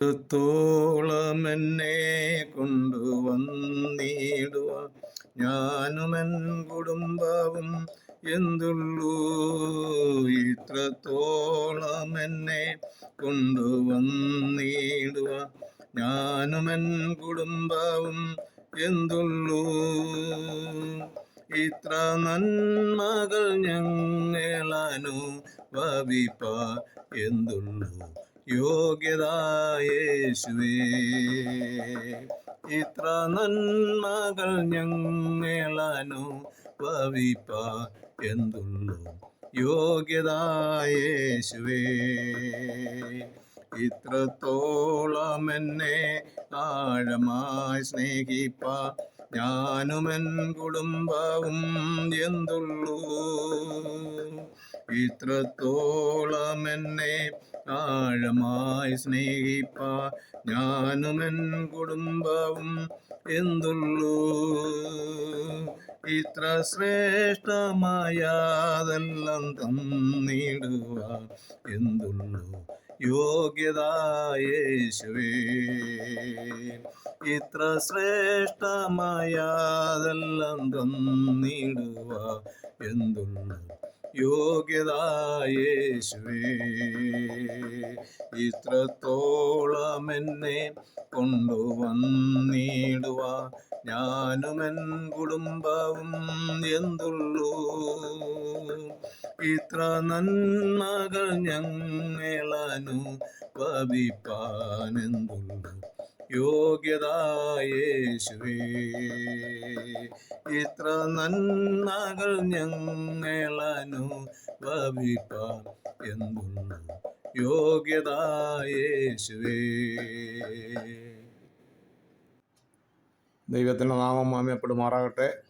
ത്തോളം എന്നെ കൊണ്ടുവന്നിടുക കുടുംബവും എന്തുള്ളൂ? ഇത്രത്തോളം എന്നെ കൊണ്ടുവന്നിടുക ഞാനുമെൻ കുടുംബവും എന്തുള്ളൂ? ഇത്ര നന്മകൾ ഞങ്ങളനുഭവിപ്പ എന്തുള്ളൂ? യോഗ്യതായേശുവേ. ഇത്ര നന്മകൾ ഞങ്ങളനുഭവിപ്പ എന്തുള്ളൂ? യോഗ്യതായേശുവേ. ഇത്രത്തോളം എന്നെ ആഴമായി സ്നേഹിപ്പ ഞാനുമെൻ കുടുംബവും എന്തുള്ളൂ? ഇത്രത്തോളം എന്നെ ആഴമായി സ്നേഹിപ്പ ഞാനുമെൻ കുടുംബവും എന്തുള്ളൂ? ഇത്ര ശ്രേഷ്ഠമായതെല്ലാം തന്നിടുക എന്തുള്ളൂ? യോഗ്യതായേശുവേ ഇത്ര ശ്രേഷ്ഠമായതെല്ലാം തന്നിടുക എന്തുള്ളൂ? യോഗ്യതായേശുവേ ഇത്രത്തോളം എന്നെ കൊണ്ടുവന്നിടുക ഞാനുമെൻ കുടുംബവും എന്തുള്ളൂ? ഇത്ര നന്മകൾ ഞങ്ങളനുഭവിപ്പാനെന്തുള്ളൂ യോഗ്യതായേശുവേ ഇത്ര നന്മകൾ ഞങ്ങളനുഭവിപ്പാൻ എന്തുണ്ട് യോഗ്യതായേശുവേ ദൈവത്തിന്റെ നാമം മാമ്യപ്പെടുമാറാകട്ടെ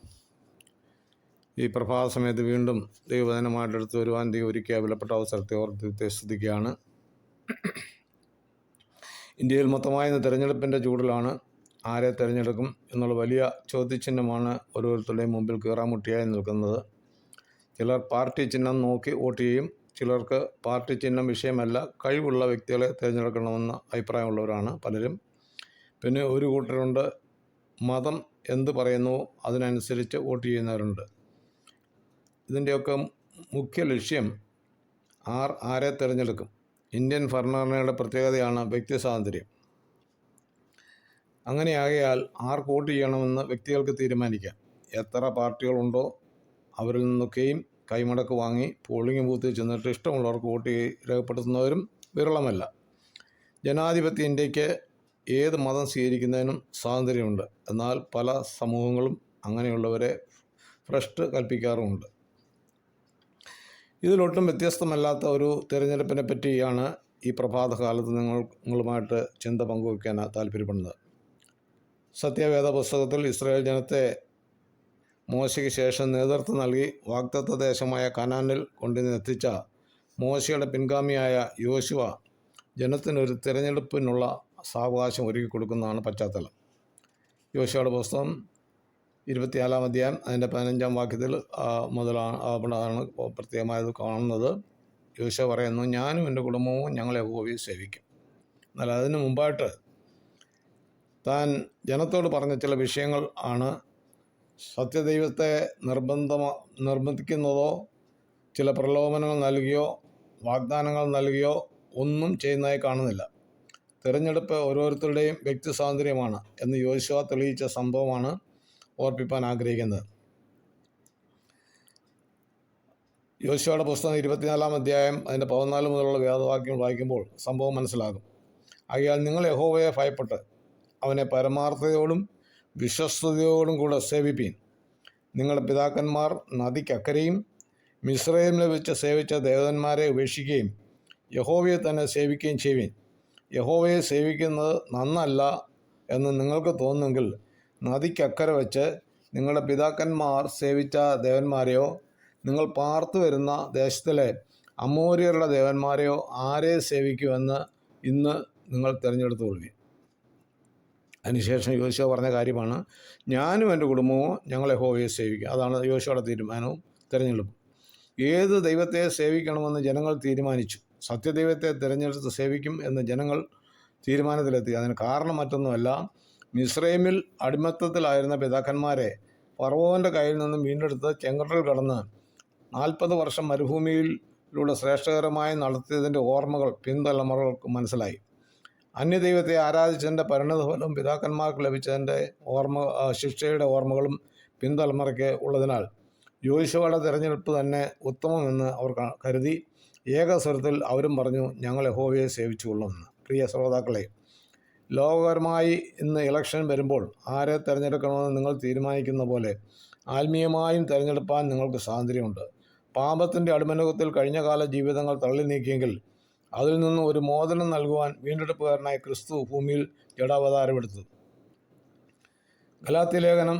ഈ പ്രഭാത സമയത്ത് വീണ്ടും ദൈവവചനമായിട്ടെടുത്ത് വരുവാൻ ദൈവം ഒരുക്കിയ വിലപ്പെട്ട അവസരത്തെ ഓർത്ത് സ്തുതിക്കുകയാണ്. ഇന്ത്യയിൽ മൊത്തമായ തിരഞ്ഞെടുപ്പിന്റെ ചൂടിലാണ്. ആരെ തിരഞ്ഞെടുക്കും എന്നുള്ള വലിയ ചോദ്യചിഹ്നമാണ് ഓരോരുത്തരുടെയും മുമ്പിൽ കീറാമുട്ടിയായി നിൽക്കുന്നത്. ചിലർ പാർട്ടി ചിഹ്നം നോക്കി വോട്ട് ചെയ്യും. ചിലർക്ക് പാർട്ടി ചിഹ്നം വിഷയമല്ല കഴിവുള്ള വ്യക്തികളെ തിരഞ്ഞെടുക്കണമെന്ന അഭിപ്രായമുള്ളവരാണ് പലരും. പിന്നെ ഒരു കൂട്ടരുണ്ട്. മതം എന്ത് പറയുന്നുവോ അതിനനുസരിച്ച് വോട്ട് ചെയ്യുന്നവരുണ്ട്. ഇതിന്റെയൊക്കെ മുഖ്യ ലക്ഷ്യം ആർ ആരെ തിരഞ്ഞെടുക്കും? ഇന്ത്യൻ ഭരണഘടനയുടെ പ്രത്യേകതയാണ് വ്യക്തി സ്വാതന്ത്ര്യം അങ്ങനെയാകയാൽ ആർക്ക് വോട്ട് ചെയ്യണമെന്ന് വ്യക്തികൾക്ക് തീരുമാനിക്കാം. എത്ര പാർട്ടികളുണ്ടോ അവരിൽ നിന്നൊക്കെയും കൈമടക്ക് വാങ്ങി പോളിംഗ് ബൂത്തിൽ ചെന്നിട്ട് ഇഷ്ടമുള്ളവർക്ക് വോട്ട് രേഖപ്പെടുത്തുന്നവരും വിരളമല്ല. ജനാധിപത്യ ഇന്ത്യയ്ക്ക് ഏത് മതം സ്വീകരിക്കുന്നതിനും സ്വാതന്ത്ര്യമുണ്ട്. എന്നാൽ പല സമൂഹങ്ങളും അങ്ങനെയുള്ളവരെ ഭ്രഷ്ട് കൽപ്പിക്കാറുമുണ്ട്. ഇതിലൊട്ടും വ്യത്യസ്തമല്ലാത്ത ഒരു തിരഞ്ഞെടുപ്പിനെ പറ്റിയാണ് ഈ പ്രഭാതകാലത്ത് നിങ്ങൾ നിങ്ങളുമായിട്ട് ചിന്ത പങ്കുവയ്ക്കാൻ താല്പര്യപ്പെടുന്നത്. സത്യവേദ പുസ്തകത്തിൽ ഇസ്രായേൽ ജനത്തെ മോശയ്ക്ക് ശേഷം നേതൃത്വം നൽകി വാക്തത്വ ദേശമായ കനാനിൽ കൊണ്ടുവന്നെത്തിച്ച മോശയുടെ പിൻഗാമിയായ യോശുവ ജനത്തിനൊരു തിരഞ്ഞെടുപ്പിനുള്ള സാവകാശം ഒരുക്കി കൊടുക്കുന്നതാണ് പശ്ചാത്തലം. യോശുവയുടെ പുസ്തകം ഇരുപത്തിനാലാം അധ്യായം അതിന്റെ പതിനഞ്ചാം വാക്യത്തിൽ മുതലാണ് അതാണ് പ്രത്യേകമായത് കാണുന്നത്. യോശുവ പറയുന്നു ഞാനും എന്റെ കുടുംബവും ഞങ്ങളെ ഹോബി സേവിക്കും. എന്നാൽ അതിന് മുമ്പായിട്ട് താൻ ജനത്തോട് പറഞ്ഞ ചില വിഷയങ്ങൾ ആണ്. സത്യദൈവത്തെ നിർബന്ധമ നിർബന്ധിക്കുന്നതോ ചില പ്രലോഭനങ്ങൾ നൽകിയോ വാഗ്ദാനങ്ങൾ നൽകിയോ ഒന്നും ചെയ്യുന്നതായി കാണുന്നില്ല. തിരഞ്ഞെടുപ്പ് ഓരോരുത്തരുടെയും വ്യക്തി സ്വാതന്ത്ര്യമാണ് എന്ന് യോശുവ തെളിയിച്ച സംഭവമാണ്. ഓർപ്പിപ്പാൻ ആഗ്രഹിക്കുന്നത്. യോശുവയുടെ പുസ്തകം ഇരുപത്തിനാലാം അധ്യായം അതിന്റെ പതിനാല് മുതലുള്ള വേദവാക്യം വായിക്കുമ്പോൾ സംഭവം മനസ്സിലാകും. അയാൾ നിങ്ങൾ യഹോവയെ ഭയപ്പെട്ട് അവനെ പരമാർത്ഥതയോടും വിശ്വസ്തയോടും കൂടെ സേവിപ്പീൻ. നിങ്ങളുടെ പിതാക്കന്മാർ നദിക്കക്കരെയും മിശ്രയും വെച്ച് സേവിച്ച ദേവതന്മാരെ ഉപേക്ഷിക്കുകയും യഹോവയെ തന്നെ സേവിക്കുകയും ചെയ്യുവിൻ. യഹോവയെ സേവിക്കുന്നത് നന്നല്ല എന്ന് നിങ്ങൾക്ക് തോന്നുമെങ്കിൽ നദിക്കക്കരെ വെച്ച് നിങ്ങളുടെ പിതാക്കന്മാർ സേവിച്ച ദേവന്മാരെയോ നിങ്ങൾ പാർത്തു വരുന്ന ദേശത്തിലെ അമൂര്യരുടെ ദേവന്മാരെയോ ആരെ സേവിക്കുമെന്ന് ഇന്ന് നിങ്ങൾ തിരഞ്ഞെടുത്തുകൊള്ളുവിൻ. അതിനുശേഷം യോശുവ പറഞ്ഞ കാര്യമാണ് ഞാനും എന്റെ കുടുംബവും ഞങ്ങളെ ഹോവയെ സേവിക്കുക അതാണ് യോശുവയുടെ തീരുമാനവും തിരഞ്ഞെടുപ്പും. ഏത് ദൈവത്തെ സേവിക്കണമെന്ന് ജനങ്ങൾ തീരുമാനിച്ചു. സത്യദൈവത്തെ തിരഞ്ഞെടുത്ത് സേവിക്കും എന്ന് ജനങ്ങൾ തീരുമാനത്തിലെത്തി. അതിന് കാരണം മറ്റൊന്നുമല്ല മിസ്രൈമിൽ അടിമത്തത്തിലായിരുന്ന പിതാക്കന്മാരെ ഫറവോന്റെ കയ്യിൽ നിന്നും വീണ്ടെടുത്ത് ചെങ്കടൽ കടന്ന് നാൽപ്പത് വർഷം മരുഭൂമിയിലൂടെ ശ്രേഷ്ഠകരമായി നടത്തിയതിന്റെ ഓർമ്മകൾ പിൻതലമുറകൾക്ക് മനസ്സിലായി. അന്യദൈവത്തെ ആരാധിച്ചതിന്റെ പരിണതഫലം പിതാക്കന്മാർക്ക് ലഭിച്ചതിന്റെ ഓർമ്മ ശിക്ഷയുടെ ഓർമ്മകളും പിൻതലമുറയ്ക്ക് ഉള്ളതിനാൽ യോശുവയുടെ തിരഞ്ഞെടുപ്പ് തന്നെ ഉത്തമമെന്ന് അവർ കരുതി. ഏകസ്വരത്തിൽ അവരും പറഞ്ഞു ഞങ്ങൾ യഹോവയെ സേവിച്ചുകൊള്ളുമെന്ന്. പ്രിയ ശ്രോതാക്കളെ ലോകപരമായി ഇന്ന് ഇലക്ഷൻ വരുമ്പോൾ ആരെ തിരഞ്ഞെടുക്കണമെന്ന് നിങ്ങൾ തീരുമാനിക്കുന്ന പോലെ ആത്മീയമായും തിരഞ്ഞെടുപ്പാൻ നിങ്ങൾക്ക് സ്വാതന്ത്ര്യമുണ്ട്. പാപത്തിന്റെ അടിമനുഖത്തിൽ കഴിഞ്ഞ കാല ജീവിതങ്ങൾ തള്ളി നീക്കിയെങ്കിൽ അതിൽ നിന്ന് ഒരു മോചനം നൽകുവാൻ വീണ്ടെടുപ്പുകാരനായ ക്രിസ്തു ഭൂമിയിൽ ജഡാവതാരമെടുത്തു ഗലാത്തി ലേഖനം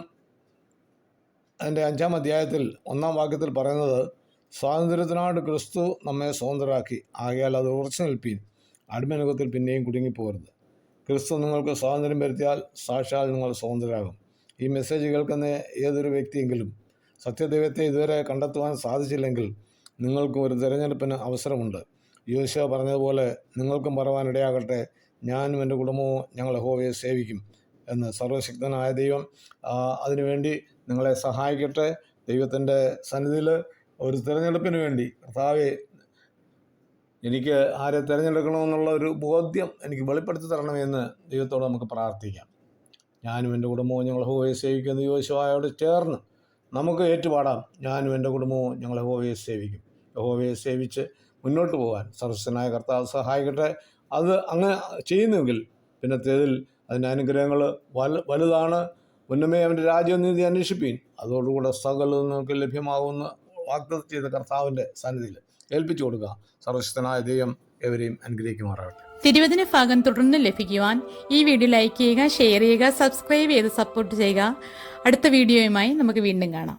അതിന്റെ അഞ്ചാം അധ്യായത്തിൽ ഒന്നാം വാക്യത്തിൽ പറയുന്നത് സ്വാതന്ത്ര്യത്തിനായിട്ട് ക്രിസ്തു നമ്മെ സ്വതന്ത്രരാക്കി. ആകയാൽ അത് ഉറച്ചു നിൽപ്പീൻ. അടിമനുഖത്തിൽ പിന്നെയും കുടുങ്ങിപ്പോകരുത്. ക്രിസ്തു നിങ്ങൾക്ക് സ്വാതന്ത്ര്യം വരുത്തിയാൽ സാക്ഷാൽ നിങ്ങൾ സ്വതന്ത്രരാകും. ഈ മെസ്സേജ് കേൾക്കുന്ന ഏതൊരു വ്യക്തിയെങ്കിലും സത്യദൈവത്തെ ഇതുവരെ കണ്ടെത്തുവാൻ സാധിച്ചില്ലെങ്കിൽ നിങ്ങൾക്കും ഒരു തിരഞ്ഞെടുപ്പിന് അവസരമുണ്ട്. യോശുവ പറഞ്ഞതുപോലെ നിങ്ങൾക്കും പറവാനിടയാകട്ടെ ഞാനും എന്റെ കുടുംബവും ഞങ്ങൾ ഹോവയെ സേവിക്കും എന്ന് സർവശക്തനായ ദൈവം അതിനുവേണ്ടി നിങ്ങളെ സഹായിക്കട്ടെ. ദൈവത്തിന്റെ സന്നിധിയിൽ ഒരു തിരഞ്ഞെടുപ്പിന് വേണ്ടി കർത്താവെ എനിക്ക് ആരെ തിരഞ്ഞെടുക്കണമെന്നുള്ള ഒരു ബോധ്യം എനിക്ക് വെളിപ്പെടുത്തി തരണമെന്ന് ദൈവത്തോട് നമുക്ക് പ്രാർത്ഥിക്കാം. ഞാനും എന്റെ കുടുംബവും ഞങ്ങൾ ഹോവയെ സേവിക്കുന്ന യോശുവായോട് ചേർന്ന് നമുക്ക് ഏറ്റുപാടാം. ഞാനും എന്റെ കുടുംബവും ഞങ്ങൾ ഹോവയെ സേവിക്കും. ഹോവയെ സേവിച്ച് മുന്നോട്ട് പോകാൻ സർവസ്വനായ കർത്താവ് സഹായിക്കട്ടെ. അത് അങ്ങനെ ചെയ്യുന്നുവെങ്കിൽ പിന്നത്തേതിൽ അതിന്റെ അനുഗ്രഹങ്ങൾ വല വലുതാണ്. മുന്നമേ അവന്റെ രാജ്യനീതി അന്വേഷിപ്പീൻ. അതോടുകൂടെ സകലവും നമുക്ക് ലഭ്യമാകുമെന്ന് വാഗ്ദത്തം ചെയ്ത കർത്താവിന്റെ സന്നിധിയിൽ ഏൽപ്പിച്ചു കൊടുക്കുക. സർവശക്തനായ ദൈവം എവരെയും അനുഗ്രഹിക്കുമാറാകട്ടെ. തിരുവതിന് ഭാഗം തുടർന്ന് ലഭിക്കുവാൻ ഈ വീഡിയോ ലൈക്ക് ചെയ്യുക ഷെയർ ചെയ്യുക സബ്സ്ക്രൈബ് ചെയ്ത് സപ്പോർട്ട് ചെയ്യുക. അടുത്ത വീഡിയോയുമായി നമുക്ക് വീണ്ടും കാണാം.